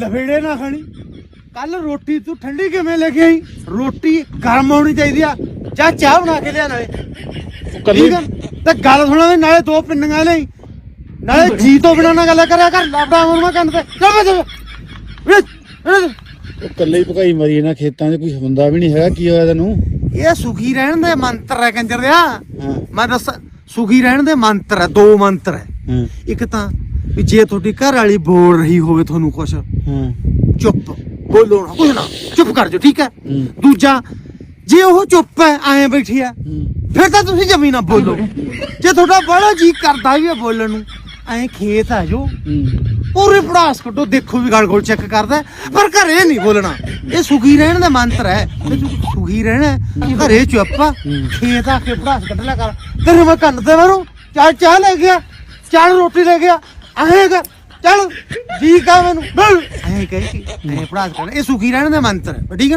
ਲਫੇੜੇ ਨਾ ਖਾਣੀ। ਕੱਲ ਰੋਟੀ ਤੂੰ ਠੰਡੀ ਕਿਵੇਂ ਲੈ ਕੇ ਆਈ? ਰੋਟੀ ਗਰਮ ਹੋਣੀ ਚਾਹੀਦੀ ਆ। ਜਾਂ ਚਾਹ ਬਣਾ ਕੇ ਲਿਆ ਨਾਲੇ। ਠੀਕ ਆ? ਤੇ ਗੱਲ ਸੁਣਾ ਨਾਲੇ ਦੋ ਪਿੰਨੀਆਂ ਲਈ। ਨਾਲੇ ਜੀ ਤੋਂ ਬਿਨਾਂ ਨਾ ਗੱਲ ਕਰਿਆ ਕਰ। ਲਾਡਾ ਮਰਮਾ ਕੰਨ ਤੇ। ਕੱਲੇ ਹੀ ਭਕਾਈ ਮਰੀ ਇਹਨਾਂ ਖੇਤਾਂ 'ਚ ਕੋਈ ਬੰਦਾ ਵੀ ਨਹੀਂ ਹੈਗਾ। ਕੀ ਹੋਇਆ ਤੈਨੂੰ? ਇਹ ਸੁਖੀ ਰਹਿਣ ਦੇ ਮੰਤਰ ਹੈ ਕੰਜਰ ਦਿਆ ਮੈਂ ਦੱਸ ਸੁਖੀ ਰਹਿਣ ਦੇ ਮੰਤਰ ਹੈ ਦੋ ਮੰਤਰ ਹਾਂ। ਇੱਕ ਤਾਂ ਵੀ ਜੇ ਤੁਹਾਡੀ ਘਰ ਵਾਲੀ ਬੋਲ ਰਹੀ ਹੋਵੇ ਤੁਹਾਨੂੰ ਕੁਛ ਹਾਂ। ਚੁੱਪ। ਬੋਲੋ ਨਾ ਕੁਛ ਨਾ। ਚੁੱਪ ਕਰ ਜਾਓ ਠੀਕ ਹੈ? ਹੂੰ। ਦੂਜਾ ਜੇ ਉਹ ਚੁੱਪ ਹੈ ਐਂ ਬੈਠੀ ਹੂੰ ਫਿਰ ਤਾਂ ਤੁਸੀਂ ਜਮੀ ਨਾ ਬੋਲੋ। ਜੇ ਤੁਹਾਡਾ ਬੜਾ ਜੀ ਕਰਦਾ ਵੀ ਹੈ ਬੋਲਣ ਨੂੰ ਐਂ ਖੇਤ ਆ ਜੋ ਹੂੰ। ਪੂਰੀ ਪੜਾਸ ਕੱਢੋ ਦੇਖੋ ਵੀ ਗਲ ਗੋਲ ਚੈੱਕ ਕਰਦਾ ਹੈ, ਪਰ ਘਰੇ ਨਹੀਂ ਬੋਲਣਾ। ਇਹ ਸੁਖੀ ਰਹਿਣ ਦਾ ਮੰਤਰ ਹੈ। ਤੇ ਤੂੰ ਸੁਖੀ ਰਹਿਣਾ ਹੈ, ਘਰੇ ਚੁੱਪ ਆ, ਖੇਤ ਆ ਕੇ ਪੜਾਸ ਕੱਢ ਲਿਆ ਕਰ ਤੇਰੇ ਮੈਂ ਕੰਨ ਤੇ ਮਾਰੂ ਚੱਲ ਚਾਹ ਲੈ ਗਿਆ ਚੱਲ ਰੋਟੀ ਲੈ ਗਿਆ। ਐਂ ਕਰ ਚੱਲ ਠੀਕ ਆ ਮੈਨੂੰ। ਬਲ ਐਂ ਕਹੀ ਐਂ ਪੜਾਸ ਕਰ ਇਹ ਸੁਖੀ ਰਹਿਣ ਦਾ ਮੰਤਰ ਹੈ। ਠੀਕ ਹੈ